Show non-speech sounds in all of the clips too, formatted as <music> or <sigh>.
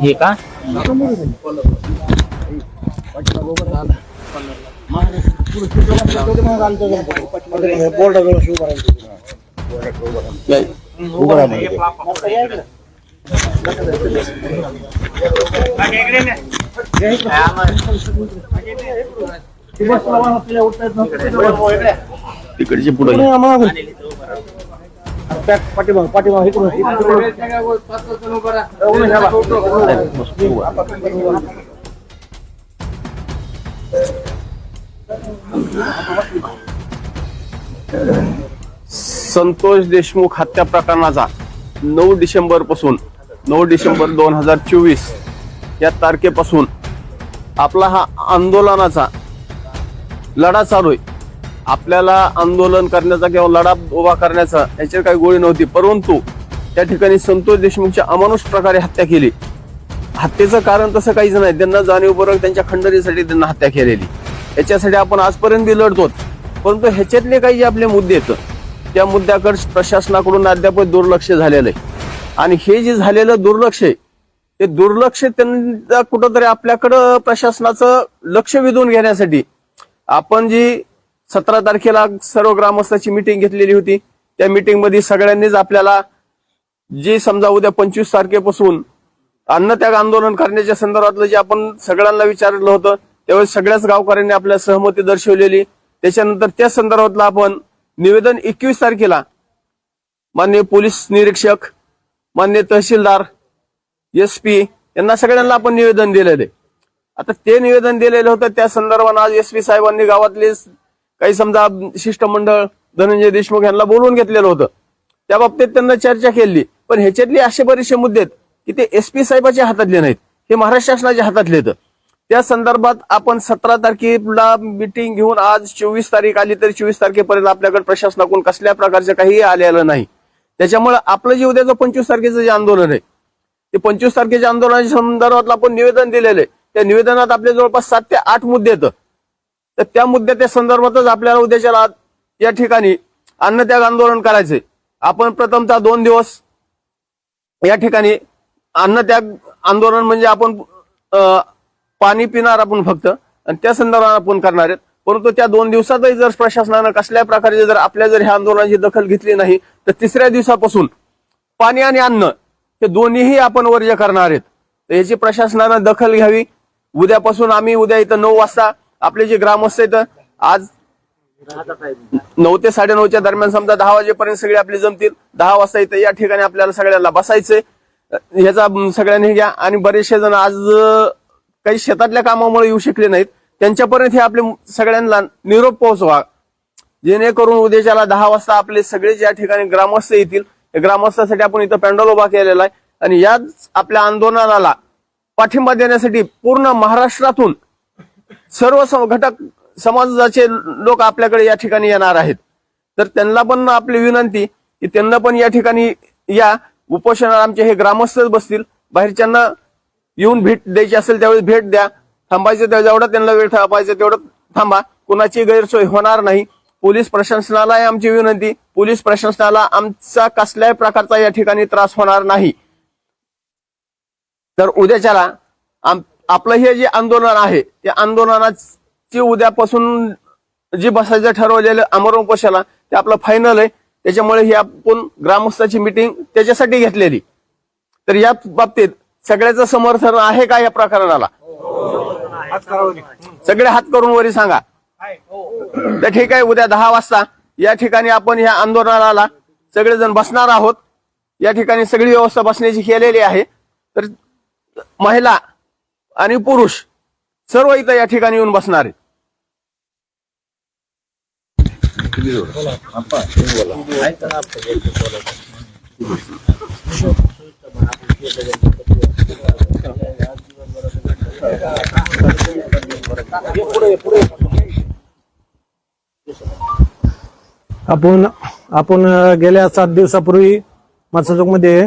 हे का? तिकडचे पुढे संतोष देशमुख हत्या प्रकरणाचा नऊ डिसेंबरपासून नऊ डिसेंबर दोन हजार चोवीस या तारखेपासून आपला हा आंदोलनाचा लढा चालू आहे. आपल्याला आंदोलन करण्याचा किंवा लढा उभा करण्याचा याच्यावर काही गोळी नव्हती. परंतु त्या ठिकाणी संतोष देशमुखच्या अमानुष प्रकारे हत्या केली. हत्येचं कारण तसं काहीच नाही. त्यांना जाणीवपूर्वक त्यांच्या खंडणीसाठी त्यांना हत्या केलेली. याच्यासाठी आपण आजपर्यंत बी लढतो परंतु ह्याच्यातले काही जे आपले मुद्दे आहेत. त्या मुद्द्याकडे प्रशासनाकडून अद्याप दुर्लक्ष झालेलं आहे. आणि हे जे झालेलं दुर्लक्ष आहे ते दुर्लक्ष त्यांना कुठंतरी आपल्याकडं प्रशासनाचं लक्ष वेधून घेण्यासाठी आपण जी सतरा तारखेला सर्व ग्रामस्थाची मिटिंग घेतलेली होती. त्या मिटिंगमध्ये सगळ्यांनीच आपल्याला जे समजा उद्या पंचवीस तारखेपासून अन्नत्याग आंदोलन करण्याच्या संदर्भातलं जे आपण सगळ्यांना विचारलं होतं त्यावेळेस सगळ्याच गावकऱ्यांनी आपल्या सहमती दर्शवलेली. त्याच्यानंतर त्या संदर्भातलं आपण निवेदन एकवीस तारखेला मान्य पोलीस निरीक्षक मान्य तहसीलदार एस पी यांना सगळ्यांना आपण निवेदन दिलेलं आता ते निवेदन दिलेलं होतं त्या संदर्भात आज एस पी साहेबांनी गावातले काही समजा शिष्टमंडळ धनंजय देशमुख यांना बोलवून घेतलेलं होतं. त्या बाबतीत त्यांना चर्चा केली. पण ह्याच्यातले असे बरेचसे मुद्दे आहेत की ते एस पी साहेबाच्या हातातले नाहीत. हे महाराष्ट्र शासनाच्या हातातले आहेत. त्या संदर्भात आपण सतरा तारखेला मिटिंग घेऊन आज चोवीस तारीख आली तरी चोवीस तारखेपर्यंत आपल्याकडे प्रशासनाकडून कसल्या प्रकारचं काही आलेलं नाही. त्याच्यामुळे आपलं जे उद्याचं पंचवीस तारखेचं जे आंदोलन आहे ते पंचवीस तारखेच्या आंदोलनाच्या संदर्भातलं आपण निवेदन दिलेलं आहे. त्या निवेदनात आपले जवळपास सात ते आठ मुद्दे आहेत. तर त्या मुद्द्याच्या संदर्भातच आपल्याला उद्याच्या या ठिकाणी अन्नत्याग आंदोलन करायचे आपण प्रथमतः दोन दिवस या ठिकाणी अन्नत्याग आंदोलन म्हणजे आपण पाणी पिणार आपण फक्त आणि त्या संदर्भात आपण करणार आहेत. परंतु त्या दोन दिवसातही जर प्रशासनानं कसल्या प्रकारे जर आपल्या जर ह्या आंदोलनाची दखल घेतली नाही तर तिसऱ्या दिवसापासून पाणी आणि अन्न हे दोन्हीही आपण वर्ज करणार आहेत. याची प्रशासनानं दखल घ्यावी. उद्यापासून आम्ही उद्या इथं नऊ वाजता आपले जे ग्रामस्थ आहेत आज नऊ ते साडेनऊच्या दरम्यान समजा दहा वाजेपर्यंत सगळे आपले जमतील. दहा वाजता इथं या ठिकाणी आपल्याला सगळ्यांना बसायचंय. ह्याचा सगळ्यांनी घ्या. आणि बरेचसे जण आज काही शेतातल्या कामामुळे येऊ शकले नाहीत. त्यांच्यापर्यंत हे आपले सगळ्यांना निरोप पोहोचवा. जेणेकरून उद्याच्याला दहा वाजता आपले सगळे ज्या ठिकाणी ग्रामस्थ येतील ग्रामस्थासाठी आपण इथं पॅन्डल उभा केलेला आहे. आणि याच आपल्या आंदोलनाला पाठिंबा देण्यासाठी पूर्ण महाराष्ट्रातून सर्व घटक समाजाचे लोक आपल्याकडे या ठिकाणी येणार आहेत. तर त्यांना पण आपली विनंती की त्यांना पण या ठिकाणी या उपोषणाला आमचे हे ग्रामस्थच बसतील. बाहेरच्यांना येऊन भेट द्यायची असेल त्यावेळी भेट द्या. थांबायचं त्या जेवढा त्यांना वेळ थांबायचं तेवढं थांबा. कुणाची गैरसोय होणार नाही. पोलीस प्रशासनाला आमची विनंती. पोलीस प्रशासनाला आमचा कसल्याही प्रकारचा या ठिकाणी त्रास होणार नाही. तर उद्याच्याला आम- आपलं हे जे आंदोलन आहे त्या आंदोलनाची उद्यापासून जी बसायचं ठरवलेलं अमर उपोषणाला ते आपलं फायनल आहे. त्याच्यामुळे ही आपण ग्रामस्थाची मिटिंग त्याच्यासाठी घेतलेली. तर या बाबतीत सगळ्याचं समर्थन आहे का या प्रकरणाला? सगळे हात करून वरी सांगा. तर ठीक आहे उद्या दहा वाजता या ठिकाणी आपण ह्या आंदोलनाला सगळेजण बसणार आहोत. या ठिकाणी सगळी व्यवस्था बसण्याची केलेली आहे. तर महिला आणि पुरुष सर्व इथं या ठिकाणी येऊन बसणार आहेत. आपण आपण गेल्या सात दिवसापूर्वी मध्ये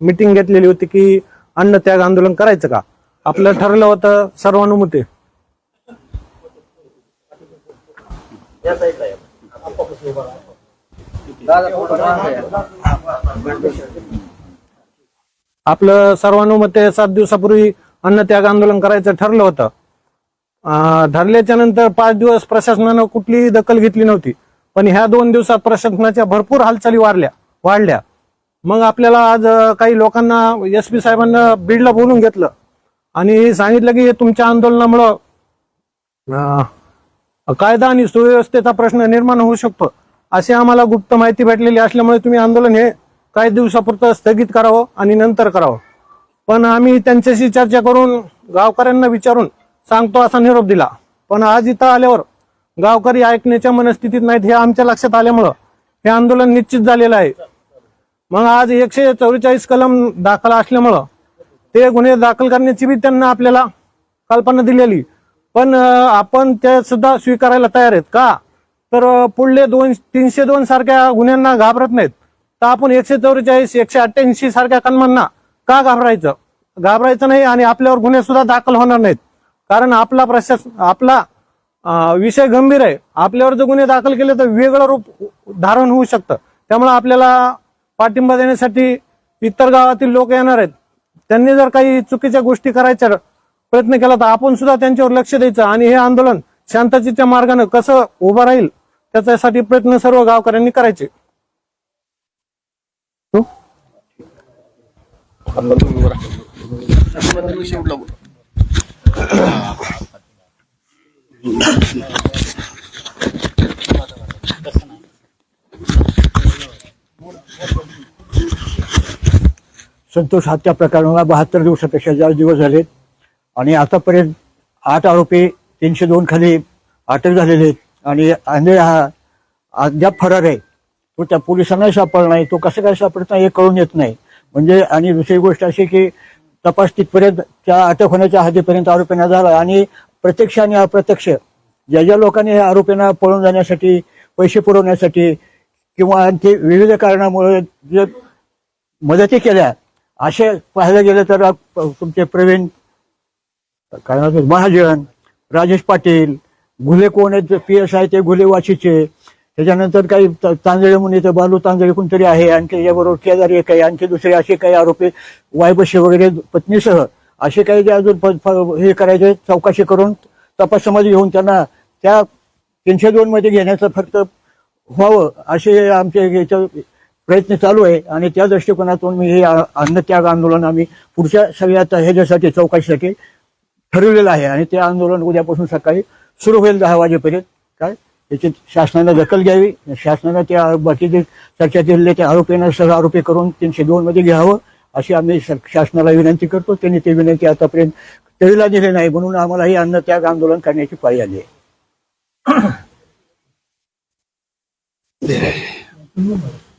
मीटिंग घेतलेली होती की अन्न त्याग आंदोलन करायचं का? आपलं ठरलं होतं सर्वानुमते. आपलं सर्वानुमते सात दिवसापूर्वी अन्नत्याग आंदोलन करायचं ठरलं होतं. धरल्याच्या ठरल्याच्या नंतर पाच दिवस प्रशासनानं कुठलीही दखल घेतली नव्हती. पण ह्या दोन दिवसात प्रशासनाच्या भरपूर हालचाली वाढल्या वाढल्या. मग आपल्याला आज काही लोकांना एस पी साहेबांना बीडला बोलून घेतलं. आणि सांगितलं की हे तुमच्या आंदोलनामुळं कायदा आणि सुव्यवस्थेचा प्रश्न निर्माण होऊ शकतो. अशी आम्हाला गुप्त माहिती भेटलेली असल्यामुळे तुम्ही आंदोलन हे काही दिवसापुरतं स्थगित करावं आणि नंतर करावं. पण आम्ही त्यांच्याशी चर्चा करून गावकऱ्यांना विचारून सांगतो असा निरोप दिला. पण आज इथं आल्यावर गावकरी ऐकण्याच्या मनस्थितीत नाहीत हे आमच्या लक्षात आल्यामुळं हे आंदोलन निश्चित झालेलं आहे. मग आज एकशे चौवेचाळीस कलम दाखल असल्यामुळं ते गुन्हे दाखल करण्याची बी त्यांना आपल्याला कल्पना दिलेली. पण आपण ते सुद्धा स्वीकारायला तयार आहेत का? तर पुढले दोन तीनशे दोन सारख्या गुन्ह्यांना घाबरत नाहीत. तर आपण एकशे चौवेचाळीस एकशे अठ्ठ्याऐंशी सारख्या कलमांना का घाबरायचं? घाबरायचं नाही आणि आपल्यावर गुन्हे सुद्धा दाखल होणार नाहीत. कारण आपला प्रशासन आपला विषय गंभीर आहे. आपल्यावर जर गुन्हे दाखल केले तर वेगळं रूप धारण होऊ शकतं. त्यामुळे आपल्याला पाठिंबा देण्यासाठी इतर गावातील लोक येणार आहेत. त्यांनी जर काही चुकीच्या गोष्टी करायच्या प्रयत्न केला तर आपण सुद्धा त्यांच्यावर लक्ष द्यायचं आणि हे आंदोलन शांततेच्या मार्गाने कसं उभं राहील त्याच्यासाठी प्रयत्न सर्व गावकऱ्यांनी करायचे आता तुम्ही बरं. मंत्री शेवटला बोला. संतोष हत्या प्रकरणाला बहात्तर दिवसापेक्षा जास्त दिवस झालेत. आणि आतापर्यंत आठ आरोपी तीनशे दोन खाली अटक झालेले आहेत. आणि आंधळे हा अद्याप फरार आहे. तो त्या पोलिसांनाही सापडला नाही. तो कसं काय सापडत नाही हे कळून येत नाही. म्हणजे आणि दुसरी गोष्ट अशी की तपास तिथपर्यंत त्या अटक होण्याच्या हद्दीपर्यंत आरोपींना झाला. आणि प्रत्यक्ष आणि अप्रत्यक्ष ज्या ज्या लोकांनी या आरोपींना पळून जाण्यासाठी पैसे पुरवण्यासाठी किंवा आणखी विविध कारणामुळे जे मदती केल्या असे पाहायला गेलं तर तुमचे प्रवीण काय महाजन राजेश पाटील घुले कोण आहेत? पी एस आय ते घुले वाशीचे. त्याच्यानंतर काही तांदळे म्हणून इथं बालू तांदळे कोणतरी आहे आणखी त्याच्याबरोबर केदारी एक आहे आणखी दुसरे असे काही आरोपी वायबशी वगैरे पत्नीसह असे काही जे अजून प- हे करायचे चौकशी करून तपासामध्ये घेऊन त्यांना त्या तीनशे दोन मध्ये घेण्याचं फक्त व्हावं असे आमचे याच्या प्रयत्न चालू आहे. आणि त्या दृष्टिकोनातून मी हे अन्नत्याग आंदोलन आम्ही पुढच्या सगळ्यात ह्याच्यासाठी चौकशीसाठी ठरवलेलं आहे. आणि ते आंदोलन उद्यापासून सकाळी सुरू होईल दहा वाजेपर्यंत. काय? याची शासनानं दखल घ्यावी. शासनानं त्या बाकीचे चर्चा केलेले त्या आरोपींना सह आरोपी करून तीनशे दोन मध्ये घ्यावं अशी आम्ही शासनाला विनंती करतो. त्यांनी ती विनंती आतापर्यंत तळीला दिली नाही. म्हणून आम्हाला ही अन्नत्याग आंदोलन करण्याची पाळी आली आहे. <coughs>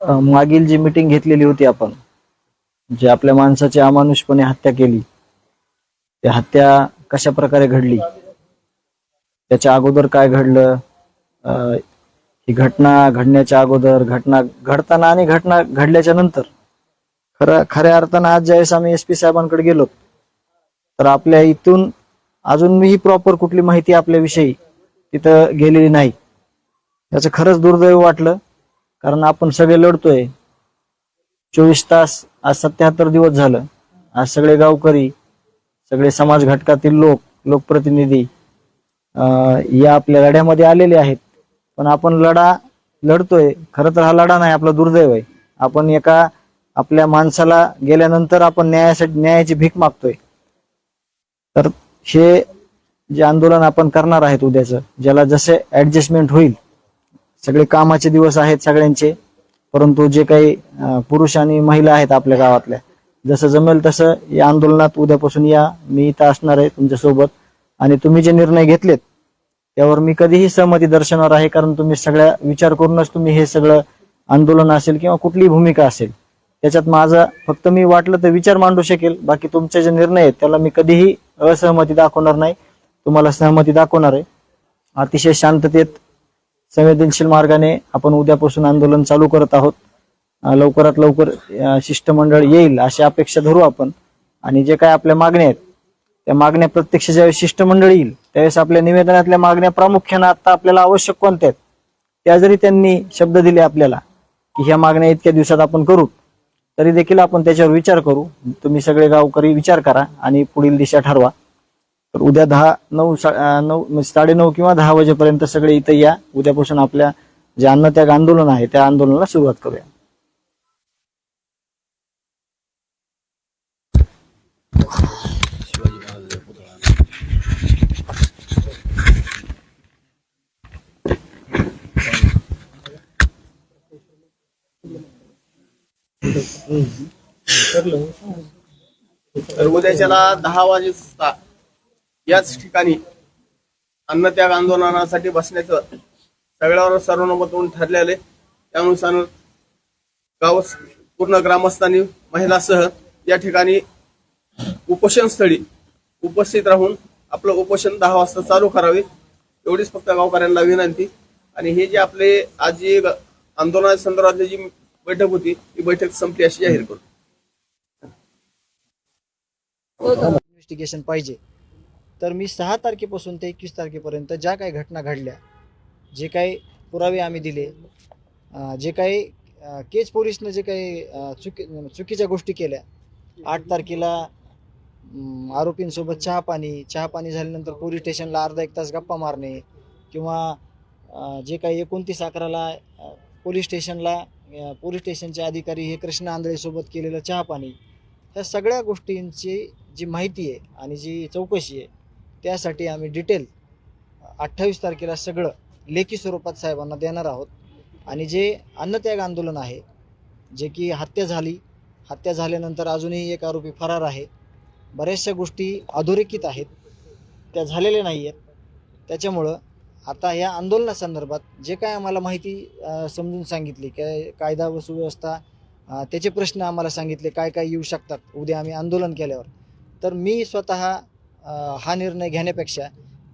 अ, मागील जी मीटिंग घेतलेली होती आपण जे आपल्या माणसाची अमानुषपणे हत्या केली ती हत्या कशा प्रकारे घडली? त्याच्या अगोदर काय घडलं? ही घटना घडण्याच्या अगोदर घटना घडताना आणि घटना घडल्याच्या नंतर. खरं खऱ्या अर्थानं आज ज्यावेळेस आम्ही एस पी साहेबांकडे गेलो तर आपल्या इथून अजून ही प्रॉपर कुठली माहिती आपल्याविषयी तिथं गेलेली नाही. याचं खरंच दुर्दैव वाटलं कारण आपण सगळे लढतोय. चोवीस तास आज सत्याहत्तर दिवस झालं. आज सगळे गावकरी सगळे समाज घटकातील लोक लोकप्रतिनिधी या आपल्या लढ्यामध्ये आलेले आहेत. पण आपण लढा लढतोय. खरं तर हा लढा नाही आपला दुर्दैव आहे. आपण एका आपल्या माणसाला गेल्यानंतर आपण न्यायासाठी न्यायाची भीक मागतोय. तर हे जे आंदोलन आपण करणार आहेत उद्याचं ज्याला जसे ऍडजस्टमेंट होईल सगळे कामाचे दिवस आहेत सगळ्यांचे परंतु जे काही पुरुष आणि महिला आहेत आपल्या गावातल्या जसं जमेल तसं या आंदोलनात उद्यापासून या मी इथं असणार आहे तुमच्यासोबत. आणि तुम्ही जे निर्णय घेतलेत त्यावर मी कधीही सहमती दर्शवणार आहे कारण तुम्ही सगळ्या विचार करूनच तुम्ही हे सगळं आंदोलन असेल किंवा कुठलीही भूमिका असेल त्याच्यात माझा फक्त मी वाटलं तर विचार मांडू शकेल. बाकी तुमचे जे निर्णय आहेत त्याला मी कधीही असहमती दाखवणार नाही. तुम्हाला सहमती दाखवणार आहे. अतिशय शांततेत संवेदनशील मार्गाने आपण उद्यापासून आंदोलन चालू करत आहोत. लवकरात लवकर शिष्टमंडळ येईल अशी अपेक्षा धरू आपण. आणि जे काय आपल्या मागण्या आहेत त्या मागण्या प्रत्यक्ष ज्यावेळेस शिष्टमंडळ येईल त्यावेळेस आपल्या निवेदनातल्या मागण्या प्रामुख्यानं आता आपल्याला आवश्यक कोणत्या आहेत त्या जरी त्यांनी शब्द दिले आपल्याला की ह्या मागण्या इतक्या दिवसात आपण करू तरी देखील आपण त्याच्यावर विचार करू. तुम्ही सगळे गावकरी विचार करा आणि पुढील दिशा ठरवा. तर उद्या दहा नऊ नऊ म्हणजे साडे नऊ किंवा दहा वाजेपर्यंत सगळे इथं या. उद्यापासून आपल्या जे अन्नत्याग आंदोलन आहे त्या आंदोलनाला सुरुवात करूया. तर उद्याच्याला दहा वाजेचा याच ठिकाणी अन्नत्याग आंदोलनासाठी बसण्याचं सगळ्यावर सर्वानुमत होऊन ठरलेले त्यानुसार गाव पूर्ण ग्रामस्थांनी महिलासह या ठिकाणी उपोषण स्थळी उपस्थित राहून आपलं उपोषण दहा वाजता चालू करावे एवढीच फक्त गावकऱ्यांना विनंती. आणि हे जे आपले आज जे आंदोलना संदर्भातले जी बैठक होती ही बैठक संपली अशी जाहीर करू. इन्व्हेस्टिगेशन पाहिजे. तर मी सहा तारखेपासून ते एकवीस तारखेपर्यंत ज्या काही घटना घडल्या जे काही पुरावे आम्ही दिले जे काही केज पोलिसनं जे काही चुकी चुकीच्या गोष्टी केल्या आठ तारखेला आरोपींसोबत चहा पाणी चहा पाणी झाल्यानंतर पोलीस स्टेशनला अर्धा एक तास गप्पा मारणे किंवा जे काही एकोणतीस अकराला पोलीस स्टेशनला पोलीस स्टेशनचे अधिकारी हे कृष्ण आंधळेसोबत केलेलं चहा पाणी ह्या सगळ्या गोष्टींची जी माहिती आहे आणि जी चौकशी आहे त्यासाठी आम्ही डिटेल अठ्ठावीस तारखेला सगळं लेखी स्वरूपात साहेबांना देणार आहोत. आणि जे अन्नत्याग आंदोलन आहे जे की हत्या झाली हत्या झाल्यानंतर अजूनही एक आरोपी फरार आहे. बऱ्याचशा गोष्टी अधोरेखित आहेत त्या झालेल्या नाही आहेत त्याच्यामुळं आता या आंदोलनासंदर्भात जे काय आम्हाला माहिती समजून सांगितली काय कायदा व सुव्यवस्था त्याचे प्रश्न आम्हाला सांगितले काय काय येऊ शकतात उद्या आम्ही आंदोलन केल्यावर. तर मी स्वतः हा निर्णय घेण्यापेक्षा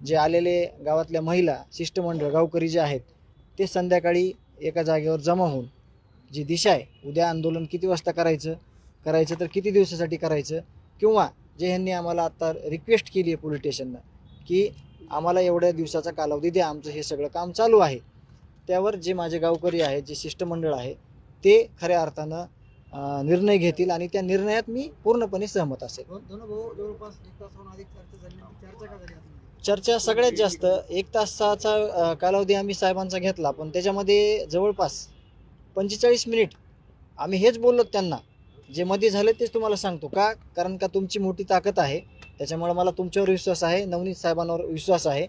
जे आलेले गावातल्या महिला शिष्टमंडळ गावकरी जे आहेत ते संध्याकाळी एका जागेवर जमा होऊन जी दिशा आहे उद्या आंदोलन किती वाजता करायचं करायचं तर किती दिवसासाठी करायचं किंवा जे ह्यांनी आम्हाला आता रिक्वेस्ट केली आहे पोलीस स्टेशननं की आम्हाला एवढ्या दिवसाचा कालावधी द्या आमचं हे सगळं काम चालू आहे. त्यावर जे माझे गावकरी आहेत जे शिष्टमंडळ आहे ते खऱ्या अर्थानं निर्णय घेतील आणि त्या निर्णयात मी पूर्णपणे सहमत असेल. चर्चा सगळ्यात जास्त एक तासाचा कालावधी आम्ही साहेबांचा घेतला पण त्याच्यामध्ये जवळपास पंचेचाळीस मिनिट आम्ही हेच बोललो त्यांना. जे मध्ये झाले तेच तुम्हाला सांगतो का? कारण का तुमची मोठी ताकद आहे. त्याच्यामुळे मला तुमच्यावर विश्वास आहे नवनीत साहेबांवर विश्वास आहे.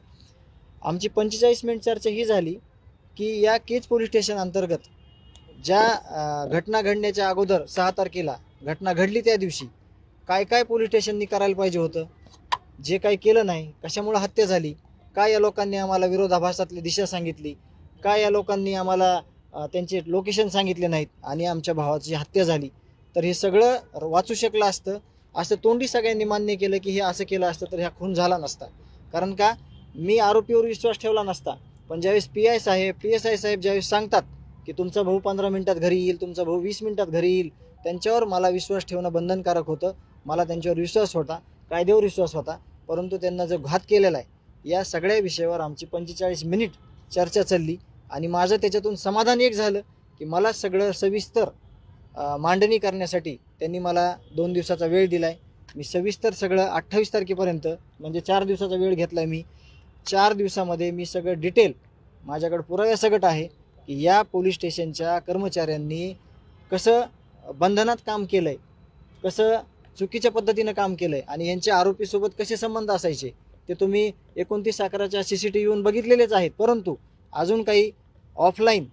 आमची पंचेचाळीस मिनिट चर्चा ही झाली की या केज पोलीस स्टेशन अंतर्गत ज्या घटना घडण्याच्या अगोदर सहा तारखेला घटना घडली त्या दिवशी काय काय पोलीस स्टेशननी करायला पाहिजे होतं? जे काही केलं नाही कशामुळे हत्या झाली? काय या लोकांनी आम्हाला विरोधाभासातली दिशा सांगितली? काय या लोकांनी आम्हाला त्यांचे लोकेशन सांगितले नाहीत आणि आमच्या भावाची हत्या झाली? तर हे सगळं वाचू शकलं असतं. असं तोंडी सगळ्यांनी मान्य केलं की हे असं केलं असतं तर ह्या खून झाला नसता. कारण का? मी आरोपीवर विश्वास ठेवला नसता. पण ज्यावेळेस पी आय साहेब पी एस आय साहेब ज्यावेळेस सांगतात की तुमचा भाऊ पंधरा मिनिटात घरी येईल तुमचा भाऊ वीस मिनिटात घरी येईल त्यांच्यावर मला विश्वास ठेवणं बंधनकारक होतं. मला त्यांच्यावर विश्वास होता कायद्यावर विश्वास होता. परंतु त्यांना जो घात केलेला आहे या सगळ्या विषयावर आमची पंचेचाळीस मिनिट चर्चा चालली आणि माझं त्याच्यातून समाधान एक झालं की मला सगळं सविस्तर मांडणी करण्यासाठी त्यांनी मला दोन दिवसाचा वेळ दिला आहे मी सविस्तर सगळं अठ्ठावीस तारखेपर्यंत म्हणजे चार दिवसाचा वेळ घेतला आहे मी चार दिवसामध्ये मी सगळं डिटेल माझ्याकडे पुराव्यासकट आहे की या पोलीस स्टेशनच्या कर्मचाऱ्यांनी कसं बंधनात काम केलं आहे कसं चुकीच्या पद्धतीनं काम केलं आहे आणि यांच्या आरोपीसोबत कसे संबंध असायचे ते तुम्ही एकोणतीस अकराच्या सी सी टी व्हीहून बघितलेलेच आहेत. परंतु अजून काही ऑफलाईन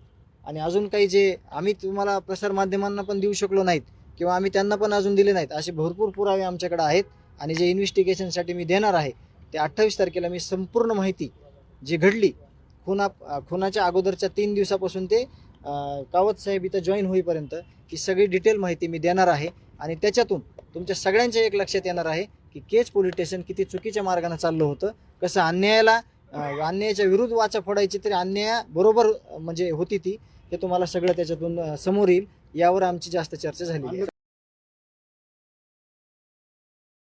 आणि अजून काही जे आम्ही तुम्हाला प्रसारमाध्यमांना पण देऊ शकलो नाहीत किंवा आम्ही त्यांना पण अजून दिले नाहीत असे भरपूर पुरावे आमच्याकडे आहेत. आणि जे इन्व्हेस्टिगेशनसाठी मी देणार आहे ते अठ्ठावीस तारखेला मी संपूर्ण माहिती जी घडली खुना खुनाच्या अगोदरच्या तीन दिवसापासून ते कावत साहेब इथं जॉईन होईपर्यंत ही सगळी डिटेल माहिती मी देणार आहे. आणि त्याच्यातून तुमच्या सगळ्यांच्या एक लक्षात येणार आहे की केज पोलीस स्टेशन किती चुकीच्या मार्गाने चाललं होतं कसं अन्यायाला अन्यायाच्या विरुद्ध वाचा फोडायची तरी अन्याया बरोबर म्हणजे होती ती. हे तुम्हाला सगळं त्याच्यातून समोर येईल. यावर आमची जास्त चर्चा झाली आहे.